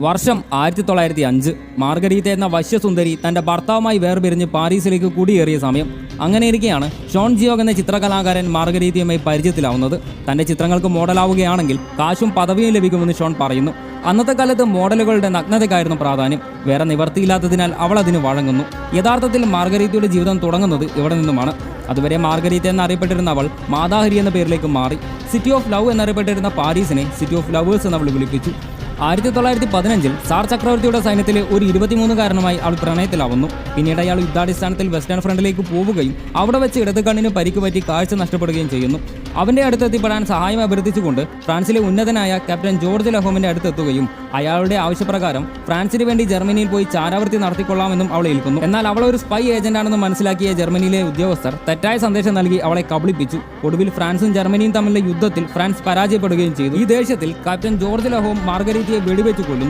വർഷം ആയിരത്തി തൊള്ളായിരത്തി അഞ്ച് മാർഗരീത്ത എന്ന വശ്യസുന്ദരി തന്റെ ഭർത്താവുമായി വേർപിരിഞ്ഞ് പാരീസിലേക്ക് കുടിയേറിയ സമയം അങ്ങനെ ഇരിക്കെയാണ് ഷോൺ ജിയോഗ് എന്ന ചിത്രകലാകാരൻ മാർഗരീത്തയുമായി പരിചയത്തിലാവുന്നത്. തന്റെ ചിത്രങ്ങൾക്ക് മോഡലാവുകയാണെങ്കിൽ കാശും പദവിയും ലഭിക്കുമെന്ന് ഷോൺ പറയുന്നു. അന്നത്തെ കാലത്ത് മോഡലുകളുടെ നഗ്നതയ്ക്കായിരുന്നു പ്രാധാന്യം. വേറെ നിവർത്തിയില്ലാത്തതിനാൽ അവൾ അതിന് വഴങ്ങുന്നു. യഥാർത്ഥത്തിൽ മാർഗരീത്തയുടെ ജീവിതം തുടങ്ങുന്നത് ഇവിടെ നിന്നുമാണ്. അതുവരെ മാർഗരീത്ത എന്നറിയപ്പെട്ടിരുന്ന അവൾ മാതാഹരി എന്ന പേരിലേക്ക് മാറി. സിറ്റി ഓഫ് ലവ് എന്നറിയപ്പെട്ടിരുന്ന പാരീസിനെ സിറ്റി ഓഫ് ലവേഴ്സ് എന്ന് അവൾ വിളിപ്പിച്ചു. ആയിരത്തി തൊള്ളായിരത്തി പതിനഞ്ചിൽ സാർ ചക്രവർത്തിയുടെ സൈന്യത്തിലെ ഒരു ഇരുപത്തിമൂന്നുകാരനുമായി അവൾ പ്രണയത്തിലാവുന്നു. പിന്നീട് അയാൾ യുദ്ധാടിസ്ഥാനത്തിൽ വെസ്റ്റേൺ ഫ്രണ്ടിലേക്ക് പോവുകയും അവിടെ വെച്ച് ഇടത് കണ്ണിന് പരിക്ക് പറ്റി കാഴ്ച നഷ്ടപ്പെടുകയും ചെയ്യുന്നു. അവന്റെ അടുത്തെത്തിപ്പെടാൻ സഹായം അഭ്യർത്ഥിച്ചുകൊണ്ട് ഫ്രാൻസിലെ ഉന്നതനായ ക്യാപ്റ്റൻ ജോർജ് ലഹോമിന്റെ അടുത്തെത്തുകയും അയാളുടെ ആവശ്യപ്രകാരം ഫ്രാൻസിന് വേണ്ടി ജർമ്മനിയിൽ പോയി ചാരാവൃത്തി നടത്തിക്കൊള്ളാമെന്നും അവളെ ഏൽക്കുന്നു. എന്നാൽ അവൾ ഒരു സ്പൈ ഏജന്റാണെന്ന് മനസ്സിലാക്കിയ ജർമ്മനിയിലെ ഉദ്യോഗസ്ഥർ തെറ്റായ സന്ദേശം നൽകി അവളെ കബളിപ്പിച്ചു. ഒടുവിൽ ഫ്രാൻസും ജർമ്മനിയും തമ്മിലുള്ള യുദ്ധത്തിൽ ഫ്രാൻസ് പരാജയപ്പെടുകയും ചെയ്തു. ഈ ദേശത്തിൽ ക്യാപ്റ്റൻ ജോർജ് ലഹോം മാർഗരീറ്റിയെ വെടിവെച്ചു കൊല്ലുന്നു.